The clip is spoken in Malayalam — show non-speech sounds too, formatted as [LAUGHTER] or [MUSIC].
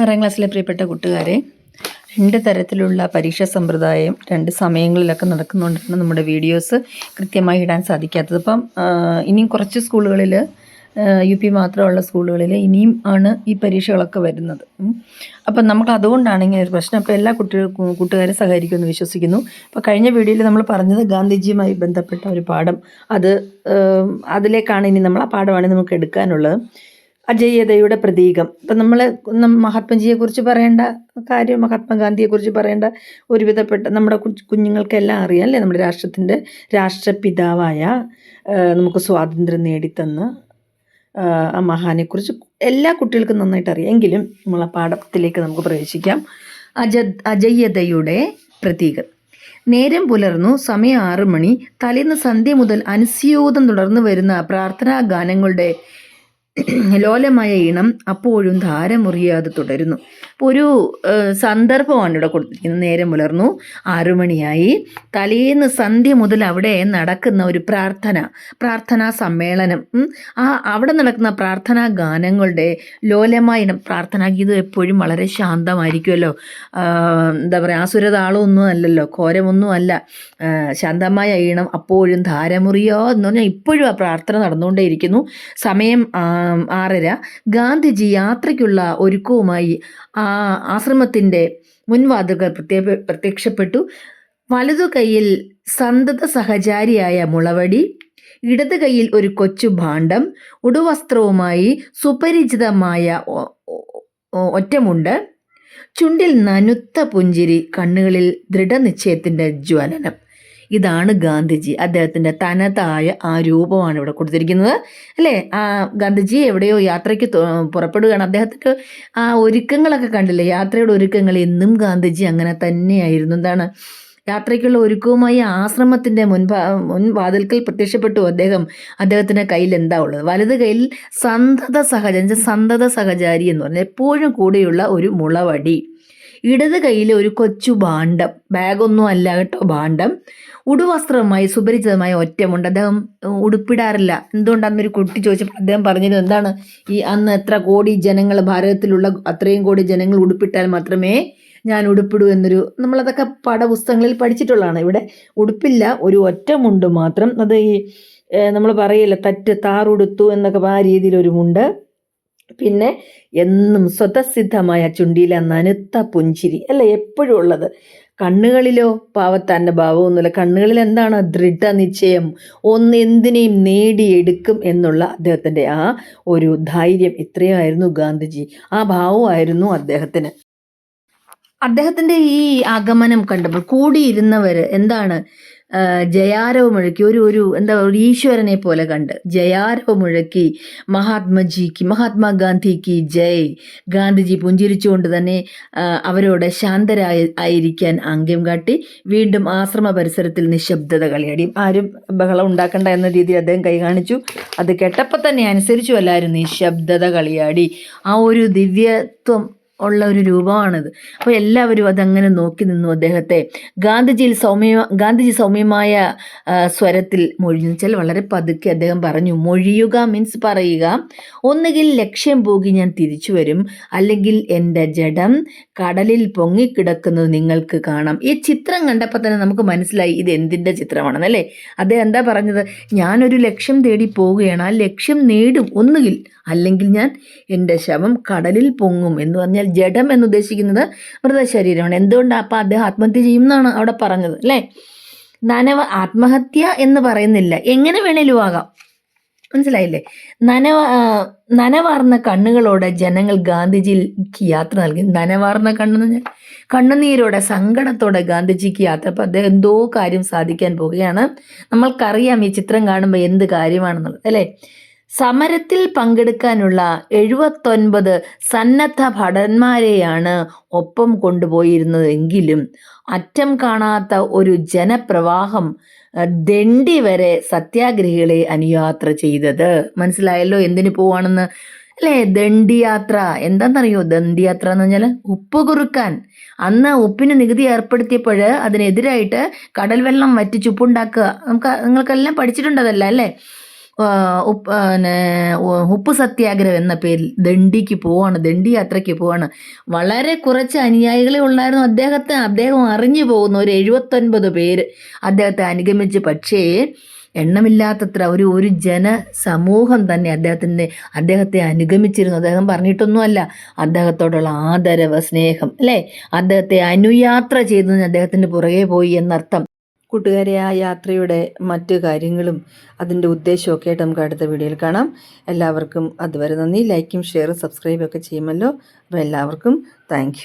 ആറാം ക്ലാസ്സിലെ പ്രിയപ്പെട്ട കൂട്ടുകാരെ രണ്ട് തരത്തിലുള്ള പരീക്ഷാ സമ്പ്രദായം രണ്ട് സമയങ്ങളിലൊക്കെ നടക്കുന്നുകൊണ്ടാണ് നമ്മുടെ വീഡിയോസ് കൃത്യമായി ഇടാൻ സാധിക്കാത്തത്. അപ്പം ഇനിയും കുറച്ച് സ്കൂളുകളിൽ യു പി മാത്രമുള്ള സ്കൂളുകളിൽ ഇനിയും ആണ് ഈ പരീക്ഷകളൊക്കെ വരുന്നത്. അപ്പം നമുക്ക് അതുകൊണ്ടാണ് ഒരു പ്രശ്നം. അപ്പോൾ എല്ലാ കുട്ടി കൂട്ടുകാരും സഹകരിക്കുമെന്ന് വിശ്വസിക്കുന്നു. അപ്പോൾ കഴിഞ്ഞ വീഡിയോയിൽ നമ്മൾ പറഞ്ഞത് ഗാന്ധിജിയുമായി ബന്ധപ്പെട്ട ഒരു പാഠം. അത് അതിലേക്കാണ് ഇനി നമ്മൾ ആ പാഠമാണ് നമുക്ക് എടുക്കാനുള്ളത്. അജയ്യതയുടെ പ്രതീകം. ഇപ്പം നമ്മൾ മഹാത്മജിയെക്കുറിച്ച് പറയേണ്ട കാര്യം മഹാത്മാഗാന്ധിയെക്കുറിച്ച് പറയേണ്ട ഒരുവിധപ്പെട്ട നമ്മുടെ കുഞ്ഞുങ്ങൾക്കെല്ലാം അറിയാം അല്ലേ? നമ്മുടെ രാഷ്ട്രത്തിന്റെ രാഷ്ട്രപിതാവായ നമുക്ക് സ്വാതന്ത്ര്യം നേടിത്തന്ന ആ, മഹാനെക്കുറിച്ച് എല്ലാ കുട്ടികൾക്കും നന്നായിട്ട് അറിയാം എങ്കിലും നമ്മൾ പാഠത്തിലേക്ക് നമുക്ക് പ്രവേശിക്കാം. അജ അജയ്യതയുടെ പ്രതീകം. നേരം പുലർന്നു സമയം ആറു മണി തലേന്ന് സന്ധ്യ മുതൽ അനുസ്യൂതം തുടർന്നു വരുന്ന പ്രാർത്ഥനാ ഗാനങ്ങളുടെ [CLEARS THROAT] ലോലമായ ഈണം അപ്പോഴും ധാരമുറിയാതെ തുടരുന്നു. അപ്പോൾ ഒരു സന്ദർഭമാണ് ഇവിടെ കൊടുത്തിരിക്കുന്നത്. നേരം പുലർന്നു ആറുമണിയായി. തലേന്ന് സന്ധ്യ മുതൽ അവിടെ നടക്കുന്ന ഒരു പ്രാർത്ഥന പ്രാർത്ഥനാ സമ്മേളനം. ആ അവിടെ നടക്കുന്ന പ്രാർത്ഥനാ ഗാനങ്ങളുടെ ലോലമായ ഇനം പ്രാർത്ഥനാ ഗീതം എപ്പോഴും വളരെ ശാന്തമായിരിക്കുമല്ലോ. എന്താ പറയുക ആസുരതാളമൊന്നും അല്ലല്ലോ ഘോരമൊന്നും അല്ല. ശാന്തമായ ഈണം അപ്പോഴും ധാരമുറിയോ എന്ന് പറഞ്ഞാൽ ഇപ്പോഴും ആ പ്രാർത്ഥന നടന്നുകൊണ്ടേയിരിക്കുന്നു. സമയം ആറര. ഗാന്ധിജി യാത്രയ്ക്കുള്ള ഒരുക്കവുമായി ആ ആശ്രമത്തിന്റെ മുൻവാതിലുകൾ പ്രത്യേ പ്രത്യക്ഷപ്പെട്ടു. വലതു കൈയിൽ സന്തത സഹചാരിയായ മുളവടി ഇടത് കൈയിൽ ഒരു കൊച്ചു ഭാണ്ഡം ഉടുവസ്ത്രവുമായി സുപരിചിതമായ ഒറ്റമുണ്ട്. ചുണ്ടിൽ നനുത്ത പുഞ്ചിരി കണ്ണുകളിൽ ദൃഢനിശ്ചയത്തിന്റെ ജ്വലനം. ഇതാണ് ഗാന്ധിജി. അദ്ദേഹത്തിന്റെ തനതായ ആ രൂപമാണ് ഇവിടെ കൊടുത്തിരിക്കുന്നത്. അല്ലേ? ആ ഗാന്ധിജി എവിടെയോ യാത്രയ്ക്ക് പുറപ്പെടുകയാണ്. അദ്ദേഹത്തിന്റെ ആ ഒരുക്കങ്ങളൊക്കെ കണ്ടില്ലേ? യാത്രയുടെ ഒരുക്കങ്ങൾ എന്നും ഗാന്ധിജി അങ്ങനെ തന്നെയായിരുന്നു. എന്താണ്? യാത്രയ്ക്കുള്ള ഒരുക്കവുമായി ആശ്രമത്തിന്റെ മുൻപാ മുൻവാതിൽക്കൽ പ്രത്യക്ഷപ്പെട്ടു. അദ്ദേഹം അദ്ദേഹത്തിന്റെ കയ്യിൽ എന്താ ഉള്ളത്? വലത് കയ്യിൽ സന്തത സഹജ സന്തത സഹചാരി എന്ന് പറഞ്ഞാൽ എപ്പോഴും കൂടെയുള്ള ഒരു മുളവടി. ഇടത് കയ്യിൽ ഒരു കൊച്ചു ഭാണ്ഡം. ബാഗൊന്നും അല്ല കേട്ടോ ഭാണ്ഡം. ഉടുവസ്ത്രവുമായി സുപരിചിതമായ ഒറ്റമുണ്ട്. അദ്ദേഹം ഉടുപ്പിടാറില്ല. എന്തുകൊണ്ടാണെന്നൊരു കുട്ടി ചോദിച്ചപ്പോൾ അദ്ദേഹം പറഞ്ഞിരുന്നു എന്താണ് ഈ അന്ന് എത്ര കോടി ജനങ്ങൾ ഭാരതത്തിലുള്ള അത്രയും കോടി ജനങ്ങൾ ഉടുപ്പിട്ടാൽ മാത്രമേ ഞാൻ ഉടുപ്പിടൂ എന്നൊരു നമ്മളതൊക്കെ പാഠപുസ്തകങ്ങളിൽ പഠിച്ചിട്ടുള്ളതാണ്. ഇവിടെ ഉടുപ്പില്ല ഒരു ഒറ്റമുണ്ട് മാത്രം. അത് ഈ നമ്മൾ പറയില്ല തറ്റ് താറുടുത്തു എന്നൊക്കെ ആ രീതിയിലൊരു മുണ്ട്. പിന്നെ എന്നും സ്വതസിദ്ധമായ ചുണ്ടിയിലെ നനുത്ത പുഞ്ചിരി. അല്ല? എപ്പോഴും ഉള്ളത്. കണ്ണുകളിലോ? പാവത്താന്റെ ഭാവമൊന്നുമില്ല. കണ്ണുകളിൽ എന്താണ്? ദൃഢനിശ്ചയം. ഒന്ന് എന്തിനേയും നേടിയെടുക്കും എന്നുള്ള അദ്ദേഹത്തിന്റെ ആ ഒരു ധൈര്യം ഇത്രയായിരുന്നു ഗാന്ധിജി. ആ ഭാവമായിരുന്നു അദ്ദേഹത്തിന്. അദ്ദേഹത്തിന്റെ ഈ ആഗമനം കണ്ടപ്പോൾ കൂടിയിരുന്നവർ എന്താണ്? ആ, ജയാരവ് മുഴക്കി ഒരു ഒരു എന്താ ഒരു ഈശ്വരനെ പോലെ കണ്ട്. ജയാരവ് മുഴക്കി മഹാത്മജിക്ക് മഹാത്മാഗാന്ധിക്ക് ജയ്. ഗാന്ധിജി പുഞ്ചിരിച്ചുകൊണ്ട് തന്നെ അവരോട് ശാന്തരായി ആയിരിക്കാൻ ആംഗ്യം കാട്ടി വീണ്ടും ആശ്രമ പരിസരത്തിൽ നിശബ്ദത കളിയാടി. ആരും ബഹളം ഉണ്ടാക്കണ്ട എന്ന രീതിയിൽ അദ്ദേഹം കൈ കാണിച്ചു. അത് കേട്ടപ്പോൾ തന്നെ അനുസരിച്ചു എല്ലാവരും നിശബ്ദത കളിയാടി. ആ ഒരു ദിവ്യത്വം ഉള്ള ഒരു രൂപമാണിത്. അപ്പോൾ എല്ലാവരും അതങ്ങനെ നോക്കി നിന്നു അദ്ദേഹത്തെ. ഗാന്ധിജിയിൽ സൗമ്യ ഗാന്ധിജി സൗമ്യമായ സ്വരത്തിൽ മൊഴിഞ്ഞു. വെച്ചാൽ വളരെ പതുക്കെ അദ്ദേഹം പറഞ്ഞു മൊഴിയുക മീൻസ് പറയുക. ഒന്നുകിൽ ലക്ഷ്യം പോകി ഞാൻ തിരിച്ചു വരും. അല്ലെങ്കിൽ എന്റെ ജഡം കടലിൽ പൊങ്ങിക്കിടക്കുന്നത് നിങ്ങൾക്ക് കാണാം. ഈ ചിത്രം കണ്ടപ്പോൾ തന്നെ നമുക്ക് മനസ്സിലായി ഇത് എന്തിന്റെ ചിത്രമാണെന്നല്ലേ അദ്ദേഹം എന്താ പറഞ്ഞത്? ഞാനൊരു ലക്ഷ്യം തേടി പോവുകയാണ്. ആ ലക്ഷ്യം നേടും. ഒന്നുകിൽ അല്ലെങ്കിൽ ഞാൻ എന്റെ ശവം കടലിൽ പൊങ്ങും. എന്ന് പറഞ്ഞാൽ ജഡം എന്ന് ഉദ്ദേശിക്കുന്നത് മൃതശരീരമാണ്. എന്തുകൊണ്ടാണ് അപ്പം അദ്ദേഹം ആത്മഹത്യ ചെയ്യുമെന്നാണ് അവിടെ പറഞ്ഞത് അല്ലേ? നനവ ആത്മഹത്യ എന്ന് പറയുന്നില്ല. എങ്ങനെ വേണേലും ആകാം. മനസ്സിലായില്ലേ? നനവ നനവാർന്ന കണ്ണുകളോടെ ജനങ്ങൾ ഗാന്ധിജിക്ക് യാത്ര നൽകി. നനവാർന്ന കണ്ണെന്ന് ഞാൻ കണ്ണുനീരോടെ സങ്കടത്തോടെ ഗാന്ധിജിക്ക് യാത്ര. അപ്പം അദ്ദേഹം എന്തോ കാര്യം സാധിക്കാൻ പോവുകയാണ്. നമ്മൾക്കറിയാം ഈ ചിത്രം കാണുമ്പോൾ എന്ത് കാര്യമാണെന്നുള്ളത് അല്ലേ? സമരത്തിൽ പങ്കെടുക്കാനുള്ള എഴുപത്തൊൻപത് സന്നദ്ധ ഭടന്മാരെയാണ് ഒപ്പം കൊണ്ടുപോയിരുന്നതെങ്കിലും അറ്റം കാണാത്ത ഒരു ജനപ്രവാഹം ദണ്ഡി വരെ സത്യാഗ്രഹികളെ അനുയാത്ര ചെയ്തത്. മനസ്സിലായല്ലോ എന്തിനു പോവാണെന്ന്? അല്ലേ? ദണ്ഡിയാത്ര. എന്താണെന്നറിയോ? ദണ്ഡിയാത്ര എന്ന് പറഞ്ഞാൽ ഉപ്പ് കുറുക്കാൻ. അന്ന് ഉപ്പിന് നികുതി ഏർപ്പെടുത്തിയപ്പോൾ അതിനെതിരായിട്ട് കടൽ വെള്ളം ഉപ്പുണ്ടാക്കുക. നമുക്ക് നിങ്ങൾക്കെല്ലാം പഠിച്ചിട്ടുണ്ടതല്ല? അല്ലേ? പിന്നെ ഉപ്പ് സത്യാഗ്രഹം എന്ന പേരിൽ ദണ്ഡിക്ക് പോവാണ് ദണ്ഡി യാത്രയ്ക്ക് പോവാണ്. വളരെ കുറച്ച് അനുയായികളെ ഉള്ളായിരുന്നു അദ്ദേഹത്തെ. അദ്ദേഹം അറിഞ്ഞു പോകുന്ന ഒരു എഴുപത്തൊൻപത് പേര് അദ്ദേഹത്തെ അനുഗമിച്ച്. പക്ഷേ എണ്ണമില്ലാത്തത്ര ഒരു ഒരു ജനസമൂഹം തന്നെ അദ്ദേഹത്തിന്റെ അദ്ദേഹത്തെ അനുഗമിച്ചിരുന്നു. അദ്ദേഹം പറഞ്ഞിട്ടൊന്നുമല്ല അദ്ദേഹത്തോടുള്ള ആദരവ് സ്നേഹം അല്ലേ? അദ്ദേഹത്തെ അനുയാത്ര ചെയ്തതിന് അദ്ദേഹത്തിന്റെ പുറകെ പോയി എന്നർത്ഥം. കൂട്ടുകാരെ ആ യാത്രയുടെ മറ്റു കാര്യങ്ങളും അതിന്റെ ഉദ്ദേശമൊക്കെ ആയിട്ട് നമുക്ക് അടുത്ത വീഡിയോയിൽ കാണാം. എല്ലാവർക്കും അതുവരെ നന്ദി. ലൈക്കും ഷെയറും സബ്സ്ക്രൈബും ഒക്കെ ചെയ്യുമല്ലോ. അപ്പോൾ എല്ലാവർക്കും താങ്ക്